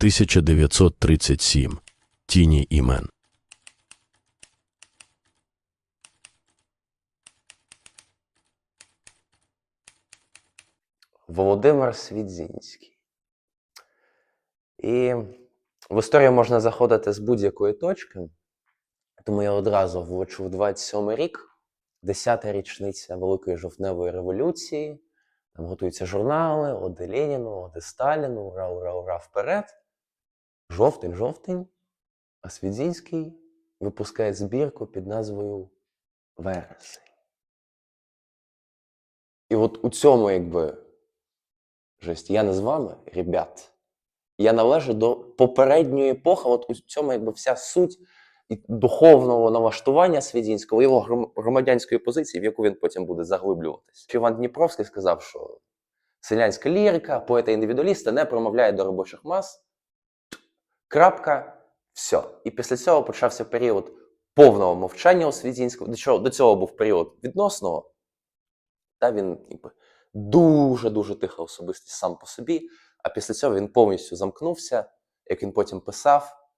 1937. Тіні імен. Володимир Свідзінський. І в історію можна заходити з будь-якої точки, тому я одразу влучу в 27 рік, 10-та річниця Великої жовтневої революції. Там готуються журнали, оди Леніну, оди Сталіну, ура, ура, ура, вперед. Жовтень, жовтень. А Свідзінський випускає збірку під назвою Вересень. І от у цьому, якби, жесть, я не з вами, ребят. Я належу до попередньої епохи, от у цьому якби вся суть і духовного налаштування Свідінського, його громадянської позиції, в яку він потім буде заглиблюватись. Іван Дніпровський сказав, що селянська лірика, поета-індивідуаліста не промовляє до робочих мас. Крапка, все. І після цього почався період повного мовчання у Свідінського. До чого до цього був період відносного. Та він якби, дуже-дуже тиха особистість сам по собі. А після цього він повністю замкнувся, як він потім писав.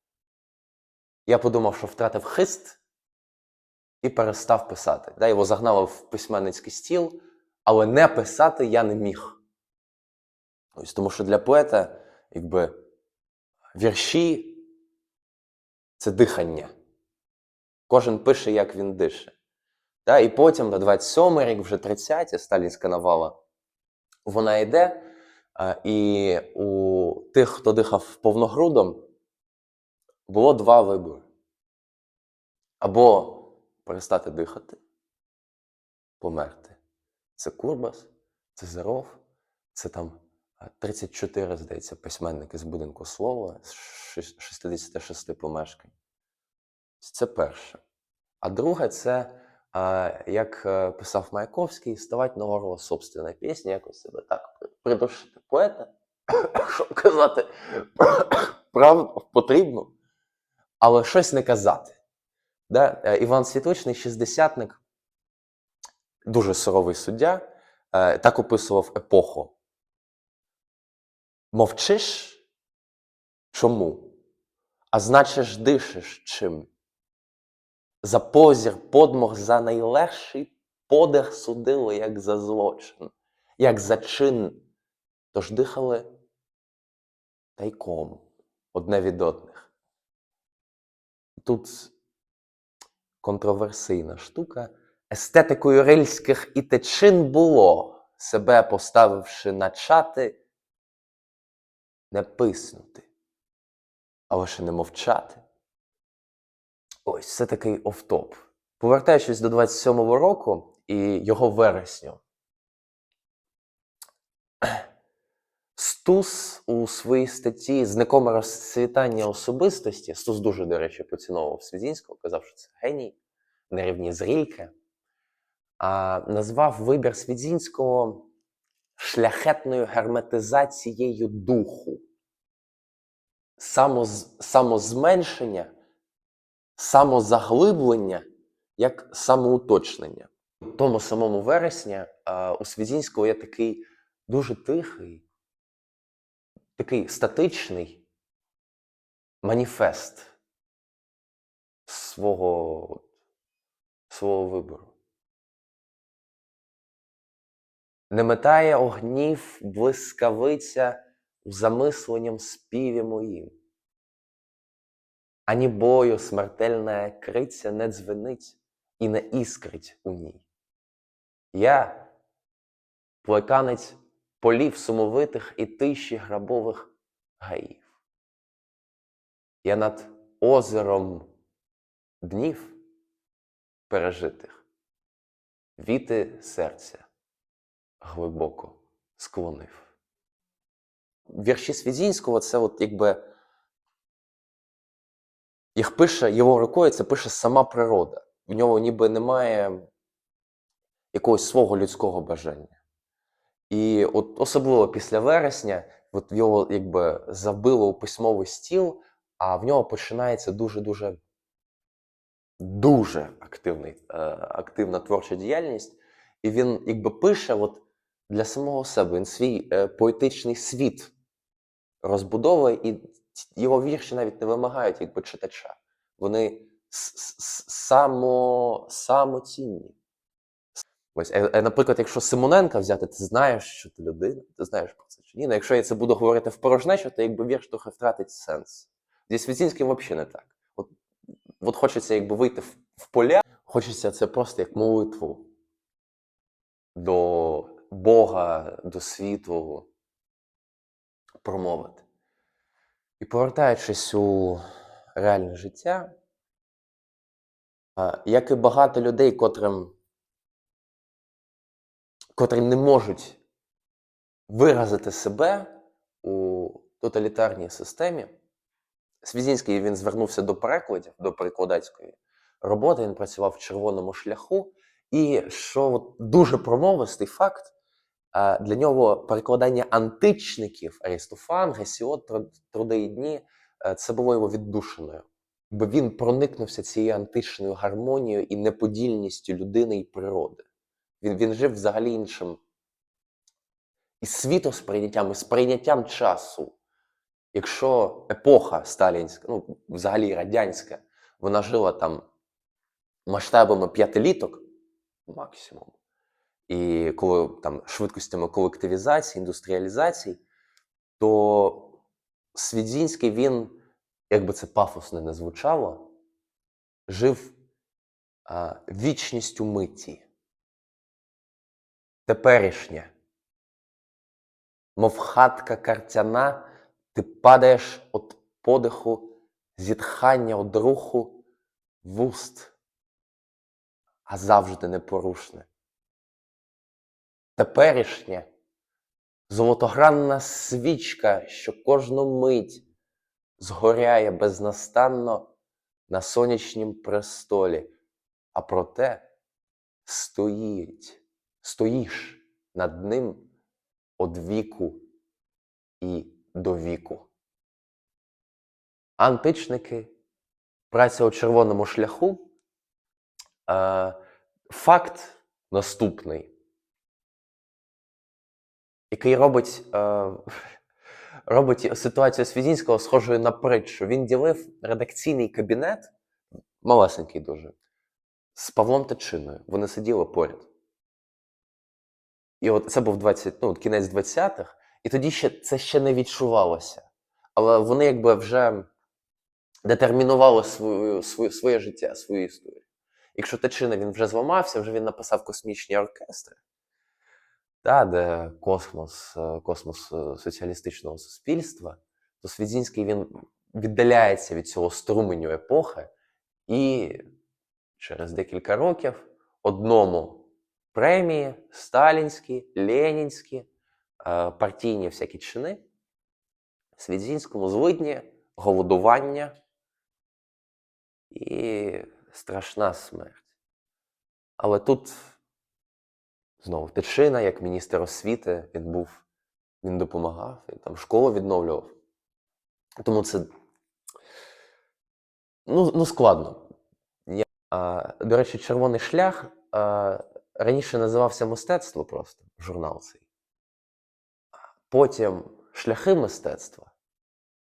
Я подумав, що втратив хист і перестав писати. Да, його загнали в письменницький стіл, але не писати я не міг. Ось тому що для поета, якби, вірші це дихання. Кожен пише, як він дише. Да, і потім, на 27-й рік, вже 30-ті, сталінська навала, вона йде. І у тих, хто дихав повногрудом, було два вибори: або перестати дихати, померти. Це Курбас, це Зеров, це там 34, здається, письменники з будинку слова, з 66 помешкань. Це перше. А друге, це, як е, писав Маяковський, ставати на горло собственної пісні, якось себе так придушити поета, щоб казати правду потрібно, але щось не казати. Да? Е, Іван Світличний, шістдесятник, дуже суровий суддя, е, так описував епоху. Мовчиш? Чому? А значиш, дишиш чим? За позір, подмог, за найлегший подих судили, як за злочин, як за чин. Тож дихали тайком одне від одних. Тут контроверсійна штука. Естетикою рильських і течин було, себе поставивши на чати, не писнути, а лише не мовчати. Ось це такий офтоп. Повертаючись до 27-го року і його вересню. Стус у своїй статті Зникоме розцвітання особистості, Стус дуже, до речі, поціновував Свідзінського, казав, що це геній, на рівні з Рільке, а назвав вибір Свідзінського шляхетною герметизацією духу, Самоз, самозменшення, самозаглиблення як самоуточнення. В тому самому вересня а, у Свідзінського є такий дуже тихий, такий статичний маніфест свого, свого вибору. Не метає огнів блискавиця у замисленням співі моїм. Ані бою смертельна криця не дзвенить і не іскрить у ній. Я, плеканець полів сумовитих і тиші грабових гаїв. Я над озером днів пережитих віти серця глибоко склонив. Вірші Свідзінського це от якби їх пише його рукою, це пише сама природа. В нього ніби немає якогось свого людського бажання. І от особливо після вересня, от його якби забило у письмовий стіл, а в нього починається дуже-дуже дуже активний, е, активна творча діяльність. І він якби пише от для самого себе, він свій е, поетичний світ розбудовує, і його вірші навіть не вимагають якби читача. Вони само, самоцінні. Ось, е, е, наприклад, якщо Симоненка взяти, ти знаєш, що ти людина, ти знаєш про це чи ні. Ну, якщо я це буду говорити в порожнечу, то якби вірш трохи втратить сенс. Зі Світінським взагалі не так. От, от хочеться якби вийти в, в поля, хочеться це просто як молитву до Бога, до світу промовити. І повертаючись у реальне життя, як і багато людей, котрим, котрі не можуть виразити себе у тоталітарній системі, Свізінський він звернувся до перекладів, до перекладацької роботи, він працював в червоному шляху. І що дуже промовистий факт, для нього перекладання античників Арістофан, Гесіод, Тру- дні е, це було його віддушиною. Бо він проникнувся цією античною гармонією і неподільністю людини і природи. Він, він жив взагалі іншим і світосприйняттям, і сприйняттям часу. Якщо епоха сталінська, ну взагалі радянська, вона жила там масштабами п'ятиліток максимум, і коли там швидкостями колективізації, індустріалізації, то Свідзінський він, як би це пафосно не звучало, жив а, вічністю миті. Теперішнє. Мов хатка картяна, ти падаєш від подиху, зітхання од руху вуст, а завжди непорушне. Теперішнє золотогранна свічка, що кожну мить згоряє безнастанно на сонячнім престолі, а проте стоїть, стоїш над ним од віку і до віку. Античники, праця у червоному шляху. Е, факт наступний, який робить, е, робить ситуацію Свідінського схожою на притчу. Він ділив редакційний кабінет, малесенький дуже, з Павлом Тичиною. Вони сиділи поряд. І от це був 20, ну, кінець 20-х, і тоді ще це ще не відчувалося. Але вони якби вже детермінували свою, свою, своє життя, свою історію. Якщо Тичина він вже зламався, вже він написав космічні оркестри, та, де космос, е, космос е, соціалістичного суспільства, то Свідзінський він віддаляється від цього струменю епохи, і через декілька років одному премії, сталінські, ленінські, е, партійні всякі чини, Свідзінському злидні, голодування і страшна смерть. Але тут знову Тичина, як міністр освіти, він був, він допомагав, він там школу відновлював. Тому це ну, ну складно. Я, а, до речі, червоний шлях а, раніше називався мистецтво просто, журнал цей. Потім шляхи мистецтва.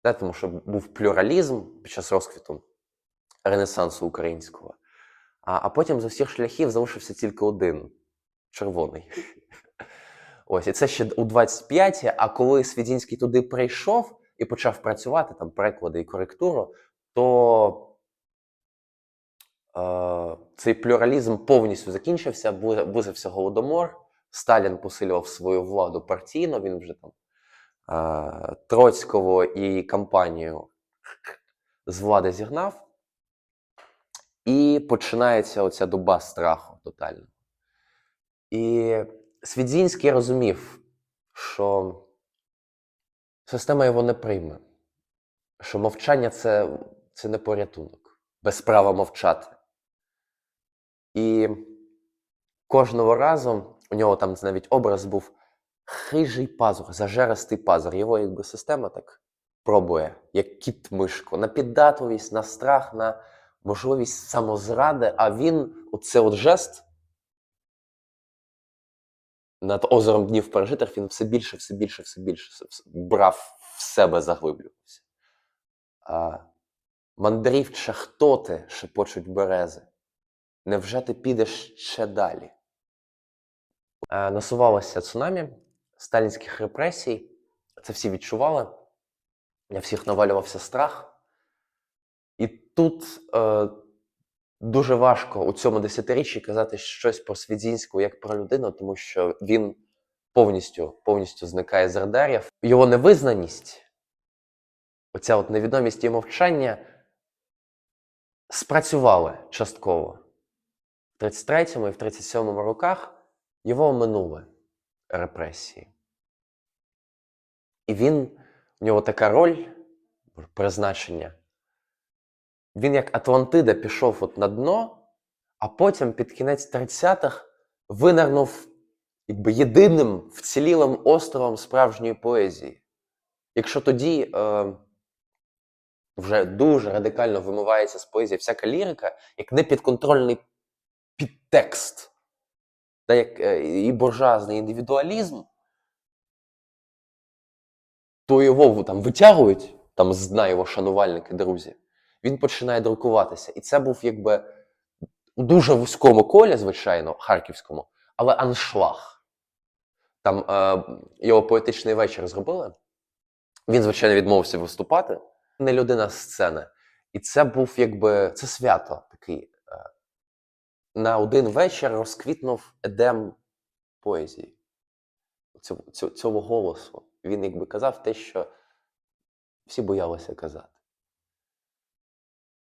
Та, тому що був плюралізм під час розквіту Ренесансу українського. А, а потім з усіх шляхів залишився тільки один червоний. Ось, і це ще у 25-ті, а коли Свідінський туди прийшов і почав працювати, там переклади і коректуру, то е, цей плюралізм повністю закінчився, близився голодомор. Сталін посилював свою владу партійно, він вже там е, Троцького і компанію з влади зігнав. І починається оця доба страху тотального. І Свідзінський розумів, що система його не прийме, що мовчання це, це не порятунок, без права мовчати. І кожного разу у нього там навіть образ був хижий пазур, зажеристий пазур. Його якби система так пробує, як кіт мишку, на піддатливість, на страх, на можливість самозради, а він, оце от жест над озером днів пережитих, він все більше, все більше, все більше брав в себе, заглиблювався. А, мандрівче, хто ти? шепочуть берези. Невже ти підеш ще далі? Е, насувалося цунамі сталінських репресій. Це всі відчували. На всіх навалювався страх. І тут е, дуже важко у цьому десятиріччі казати щось про Свідзінського як про людину, тому що він повністю, повністю зникає з радарів. Його невизнаність, оця от невідомість і мовчання спрацювали частково. В 33-му і в 37-му роках його оминули репресії. І він, у нього така роль, призначення. Він як Атлантида пішов от на дно, а потім під кінець 30-х винирнув якби єдиним вцілілим островом справжньої поезії. Якщо тоді е, вже дуже радикально вимивається з поезії всяка лірика, як непідконтрольний підтекст, та як е, і буржуазний індивідуалізм, то його там витягують, там з дна його шанувальники, друзі, він починає друкуватися. І це був якби у дуже вузькому колі, звичайно, харківському, але аншлаг. Там е, його поетичний вечір зробили. Він, звичайно, відмовився виступати. Не людина сцени. І це був якби це свято такий. Е, на один вечір розквітнув едем поезії. Цього, цього, голосу. Він якби казав те, що всі боялися казати.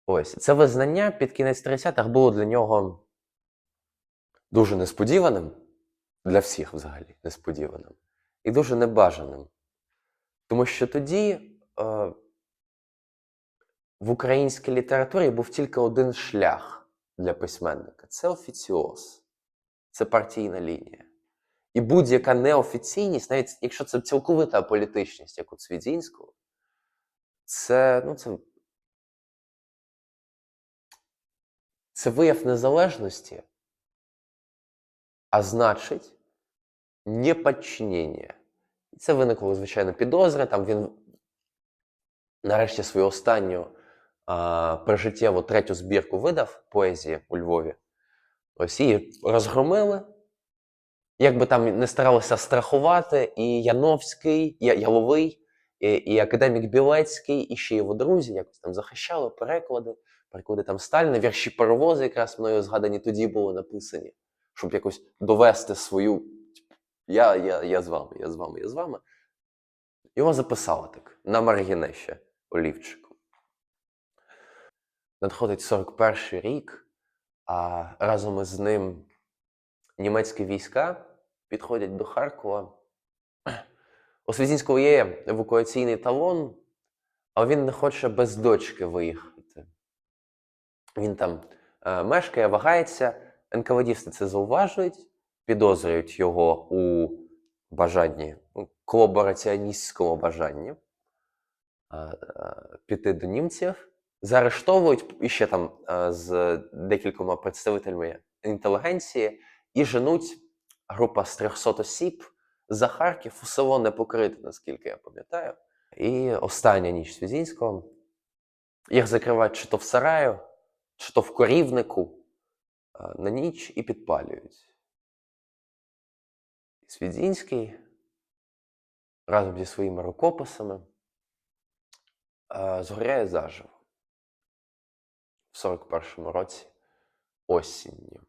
Ось це визнання під кінець 30-х було для нього дуже несподіваним, для всіх взагалі несподіваним, і дуже небажаним. Тому що тоді е, в українській літературі був тільки один шлях для письменника це офіціоз, це партійна лінія. І будь-яка неофіційність, навіть якщо це цілковита політичність, як у Цвідзінського, це, ну, це, це вияв незалежності, а значить, неподчинення. І це виникло, звичайно, підозри. Там він нарешті свою останню а, прижиттєву третю збірку видав поезії у Львові. Ось її розгромили. Як би там не старалися страхувати, і Яновський, і Яловий, і, і академік Білецький, і ще його друзі якось там захищали переклади, переклади там Сталіна, вірші паровози, якраз мною згадані тоді були написані, щоб якось довести свою. типу, Я, я, я з вами, я з вами, я з вами. Його записали так, на Маргіне ще олівчиком. Надходить 41-й рік, а разом із ним німецькі війська підходять до Харкова. У Свізінського є евакуаційний талон, але він не хоче без дочки виїхати. Він там е, мешкає, вагається. НКВДісти це зауважують, підозрюють його у бажанні, колабораціоністському бажанні е, е, піти до німців. Заарештовують іще там е, з декількома представителями інтелігенції і женуть група з 300 осіб за Харків у село Непокрите, наскільки я пам'ятаю. І остання ніч Свізінського. Їх закривають чи то в сараю, чи то в корівнику на ніч і підпалюють. Свідзінський разом зі своїми рукописами згоряє заживо в 41-му році осінню.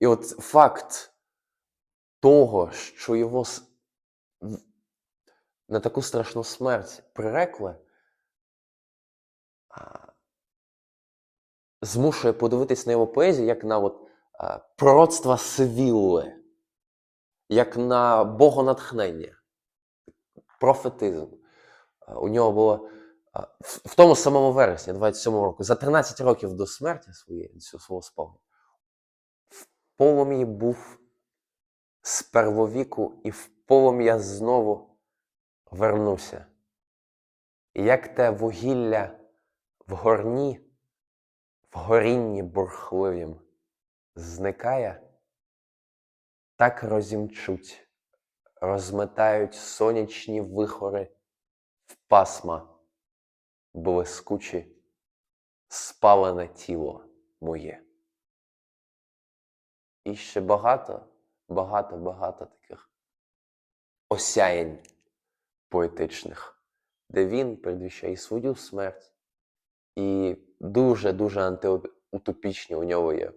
І от факт того, що його на таку страшну смерть прирекли, змушує подивитись на його поезію як на от, а, пророцтва Севілли, як на богонатхнення, профетизм. У нього було а, в, тому самому вересні, 27 року, за 13 років до смерті своєї, свого спогоду, в полум'ї був з первовіку, і в полум'я знову вернуся. І як те вугілля в горні, в горінні бурхливім зникає, так розімчуть, розметають сонячні вихори в пасма блискуче спалене тіло моє. І ще багато, багато, багато таких осяянь поетичних, де він передвіщає свою смерть, і дуже-дуже антиутопічні у нього є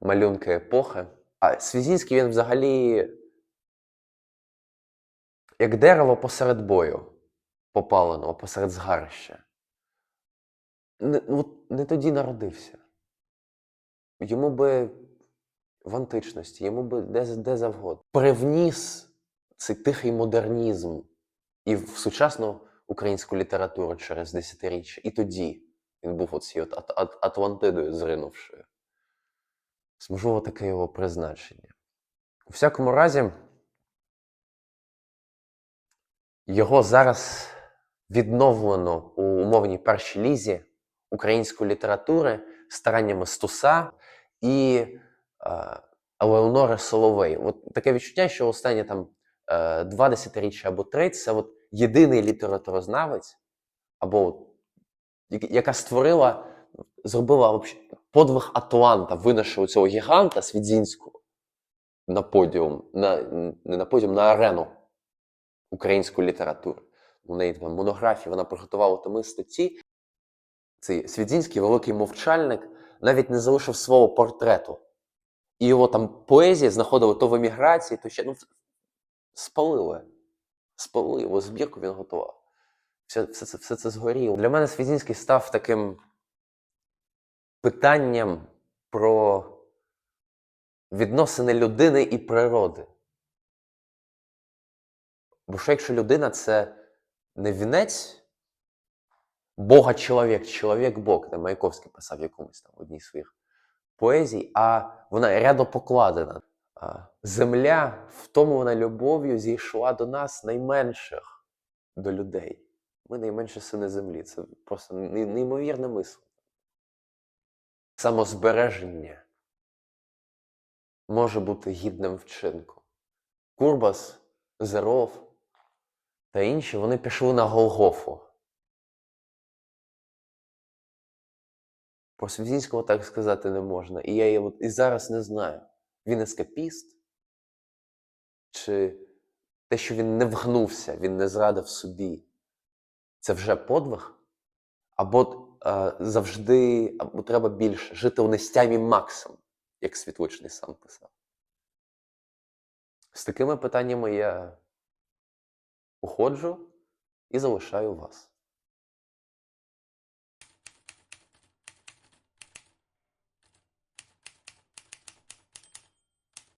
малюнки епохи. А Свізінський він взагалі як дерево посеред бою, попаленого, посеред згарища. Не, ну, не тоді народився. Йому би в античності, йому би де, де завгодно. Привніс цей тихий модернізм і в сучасну українську літературу через десятиріччя. І тоді він був оцією от, ат- ат- Атлантидою зринувшою. Можливо, таке його призначення. У всякому разі, його зараз відновлено у умовній першій лізі української літератури стараннями Стуса і е, Елеонори Соловей. От таке відчуття, що останні там е, два десятиріччя або три це от єдиний літературознавець, або яка створила, зробила подвиг Атланта, винайшов цього гіганта Свідзінського на подіум, на, не на подіум, на арену української літератури. У неї там монографії, вона приготувала томи статті. Цей Свідзінський великий мовчальник навіть не залишив свого портрету. І його там поезії знаходили то в еміграції, то ще ну, спалили. Спалили його збірку, він готував. Все, все, це, все це згоріло. Для мене Свідзінський став таким питанням про відносини людини і природи. Бо що якщо людина це не вінець Бога чоловік, чоловік Бог, де Маяковський писав якомусь там одній своїх поезій, а вона рядопокладена. Земля, втомлена любов'ю, зійшла до нас найменших, до людей. Ми найменші сини землі. Це просто неймовірне мисло. Самозбереження може бути гідним вчинком. Курбас, Зеров та інші вони пішли на Голгофу. Про Свідзінського так сказати не можна. І я його і зараз не знаю. Він ескапіст, чи те, що він не вгнувся, він не зрадив собі. Це вже подвиг? Або е, завжди або треба більше жити у нестямі максим, як Світличний сам писав. З такими питаннями я уходжу і залишаю вас.